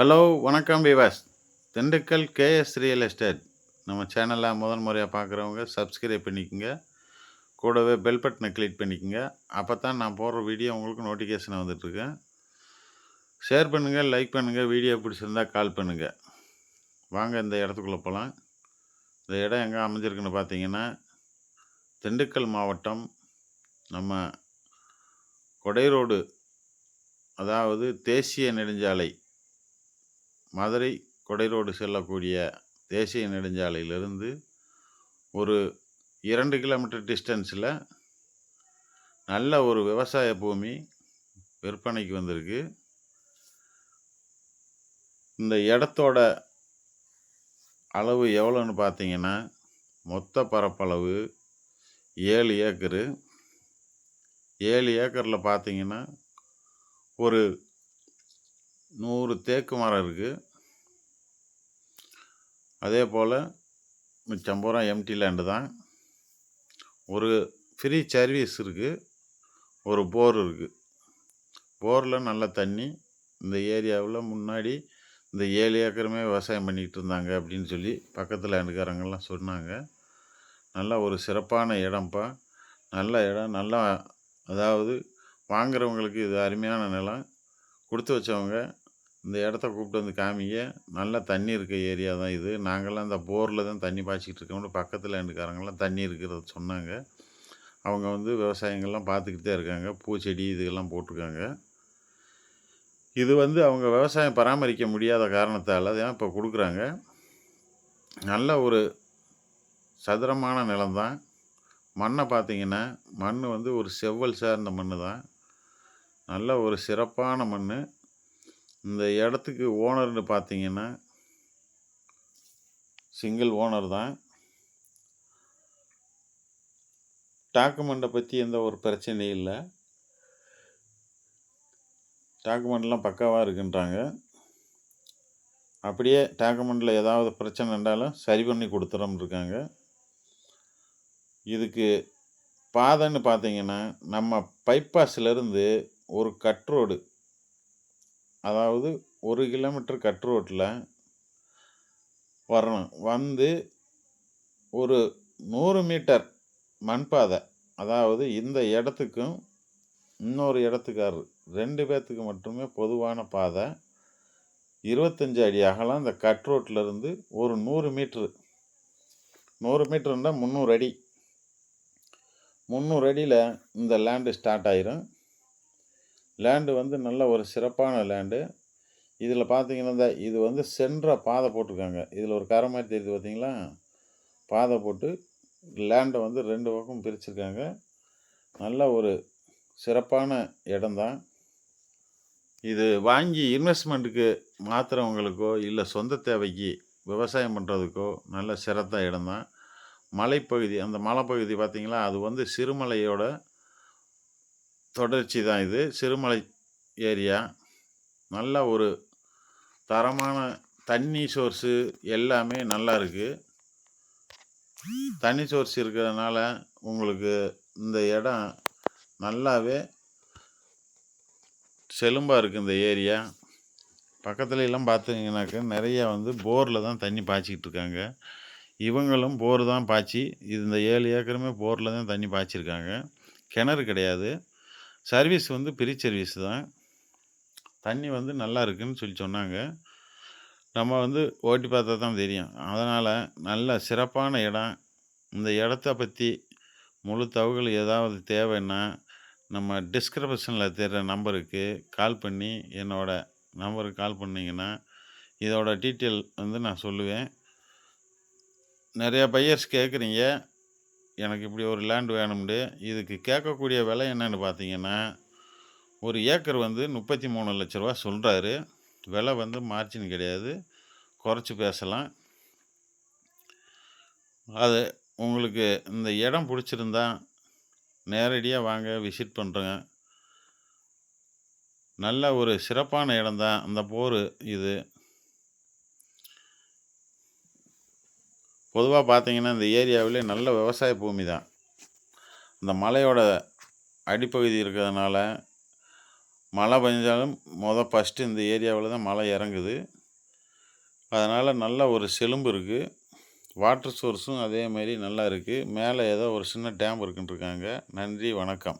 Hello வணக்கம் விவாஸ் Dindigul KS real estate நம்ம சேனலை முதல் முறையாக பார்க்குறவங்க சப்ஸ்கிரைப் பண்ணிக்கோங்க. கூடவே பெல் பட்டனை கிளிக் பண்ணிக்கோங்க. அப்போ தான் நான் போடுற வீடியோ உங்களுக்கு நோட்டிஃபிகேஷன் வந்துட்டுருக்கேன் ஷேர் பண்ணுங்கள் லைக் பண்ணுங்கள் வீடியோ பிடிச்சிருந்தா கால் பண்ணுங்கள் வாங்க இந்த இடத்துக்குள்ளே போகலாம் இந்த இடம் எங்கே அமைஞ்சிருக்குன்னு பார்த்தீங்கன்னா திண்டுக்கல் மாவட்டம். நம்ம கொடை ரோடு அதாவது தேசிய நெடுஞ்சாலை. மதுரை கொடைரோடு செல்லக்கூடிய தேசிய நெடுஞ்சாலையிலிருந்து ஒரு இரண்டு கிலோமீட்டர் டிஸ்டன்ஸில் நல்ல ஒரு விவசாய பூமி விற்பனைக்கு வந்திருக்கு. இந்த இடத்தோட அளவு எவ்வளோன்னு பார்த்தீங்கன்னா மொத்த பரப்பளவு ஏழு ஏக்கரு. ஏழு ஏக்கரில் பார்த்தீங்கன்னா ஒரு நூறு தேக்கு மரம் இருக்குது அதே போல் மிச்சம்பூரம் எம்டி லேண்டு தான். ஒரு ஃப்ரீ சர்வீஸ் இருக்குது ஒரு போர் இருக்குது போரில் நல்ல தண்ணி இந்த ஏரியாவில் முன்னாடி இந்த ஏழு ஏக்கருமே விவசாயம் பண்ணிக்கிட்டு இருந்தாங்க அப்படின்னு சொல்லி பக்கத்தில் லேண்டுக்காரங்கெல்லாம் சொன்னாங்க. நல்ல ஒரு சிறப்பான இடம்ப்பா நல்ல இடம் நல்லா அதாவது வாங்குறவங்களுக்கு இது அருமையான நிலம். கொடுத்து வச்சவங்க இந்த இடத்த கூப்பிட்டு வந்து காமிங்க. நல்ல தண்ணி இருக்க ஏரியா தான் இது. நாங்கள்லாம் இந்த போரில் தான் தண்ணி பாய்ச்சிக்கிட்டு இருக்கோம்னு பக்கத்தில் எண்டுக்காரங்களாம் தண்ணி இருக்கிறத சொன்னாங்க. அவங்க வந்து விவசாயங்கள்லாம் பார்த்துக்கிட்டே இருக்காங்க. பூச்செடி இதுகெல்லாம் போட்டிருக்காங்க இது வந்து அவங்க விவசாயம் பராமரிக்க முடியாத காரணத்தால் தான் இப்போ கொடுக்குறாங்க. நல்ல ஒரு சதுரமான நிலம்தான் மண்ணை பார்த்திங்கன்னா மண் வந்து ஒரு செவ்வல் சார்ந்த மண் தான் நல்ல ஒரு சிறப்பான மண் இந்த இடத்துக்கு ஓனர்னு பார்த்தீங்கன்னா சிங்கிள் ஓனர் தான். டாக்குமெண்ட்டை பற்றி எந்த ஒரு பிரச்சனையும் இல்லை. டாக்குமெண்ட்லாம் பக்காவாக இருக்குன்றாங்க. அப்படியே டாக்குமெண்ட்டில் ஏதாவது பிரச்சனை இருந்தாலும் சரி பண்ணி கொடுத்துறோம் இருக்காங்க. இதுக்கு பாதைன்னு பார்த்தீங்கன்னா நம்ம பைப்பாஸ்லேருந்து ஒரு கட் ரோடு அதாவது ஒரு கிலோமீட்டர் கட் ரோட்டில் வரணும். வந்து ஒரு நூறு மீட்டர் மண் பாதை அதாவது இந்த இடத்துக்கும் இன்னொரு இடத்துக்கார் ரெண்டு பேர்த்துக்கு மட்டுமே பொதுவான பாதை இருபத்தஞ்சி அடி அகலம் இந்த கட் ரோட்டில் இருந்து ஒரு நூறு மீட்ரு நூறு மீட்டருந்தால் முந்நூறு அடி. முந்நூறு அடியில் இந்த லேண்டு ஸ்டார்ட் ஆயிரும். லேண்டு வந்து நல்ல ஒரு சிறப்பான லேண்டு இதில் பார்த்தீங்கன்னா இந்த இது வந்து சென்ற பாதை போட்டிருக்காங்க. இதில் ஒரு கரை மாதிரி தெரியுது பார்த்தீங்களா பாதை போட்டு லேண்டை வந்து ரெண்டு பக்கம் பிரிச்சிருக்காங்க. நல்ல ஒரு சிறப்பான இடம்தான். இது வாங்கி இன்வெஸ்ட்மெண்ட்டுக்கு மாற்றுறவங்களுக்கோ இல்லை சொந்த தேவைக்கு விவசாயம் பண்ணுறதுக்கோ நல்ல சிறந்த இடம்தான். மலைப்பகுதி அந்த மலைப்பகுதி பார்த்திங்களா அது வந்து சிறுமலையோட தொடர்ச்சி தான் இது. சிறுமலை ஏரியா. நல்ல ஒரு தரமான தண்ணி சோர்ஸு எல்லாமே நல்லா இருக்குது தண்ணி சோர்ஸ் இருக்கிறதுனால உங்களுக்கு இந்த இடம் நல்லாவே செலும்பாக இருக்குது இந்த ஏரியா. பக்கத்துல எல்லாம் பார்த்தீங்கன்னாக்க நிறையா வந்து போரில் தான் தண்ணி பாய்ச்சிக்கிட்டு இருக்காங்க. இவங்களும் போர் தான் பாய்ச்சி இது இந்த ஏழு ஏக்கருமே போரில் தான் தண்ணி பாய்ச்சிருக்காங்க. கிணறு கிடையாது. சர்வீஸ் வந்து பிரி சர்வீஸ் தான். தண்ணி வந்து நல்லா இருக்குன்னு சொல்லி சொன்னாங்க. நம்ம வந்து ஓட்டி பார்த்தா தான் தெரியும். அதனால் நல்ல சிறப்பான இடம். இந்த இடத்த பற்றி முழு தகவல் ஏதாவது தேவைன்னா நம்ம டிஸ்கிரிப்ஷனில் தெரிகிற நம்பருக்கு கால் பண்ணி என்னோடய நம்பருக்கு கால் பண்ணிங்கன்னா இதோட டீட்டெயில் வந்து நான் சொல்லுவேன். நிறையா பையர்ஸ் கேட்குறீங்க. எனக்கு இப்படி ஒரு லேண்டு வேணும்ண்டு. இதுக்கு கேட்கக்கூடிய விலை என்னென்னு பார்த்தீங்கன்னா ஒரு ஏக்கர் வந்து முப்பத்தி மூணு லட்ச ரூபா சொல்கிறாரு விலை வந்து மார்ஜின் கிடையாது. குறைச்சி பேசலாம். அது உங்களுக்கு இந்த இடம் பிடிச்சிருந்தா நேரடியாக வாங்க விசிட் பண்ணுறேங்க நல்ல ஒரு சிறப்பான இடம்தான். அந்த போர் இது. பொதுவாக பார்த்திங்கன்னா இந்த ஏரியாவிலே நல்ல விவசாய பூமி தான். இந்த மலையோட அடிப்பகுதி இருக்கிறதுனால மழை பெஞ்சாலும் மொதல் ஃபஸ்ட்டு இந்த ஏரியாவில் தான் மழை இறங்குது. அதனால் நல்ல ஒரு செலும்பு இருக்குது வாட்டர் சோர்ஸும் அதே மாதிரி நல்லா இருக்குது மேலே ஏதோ ஒரு சின்ன டேம் இருக்குன்ருக்காங்க நன்றி வணக்கம்.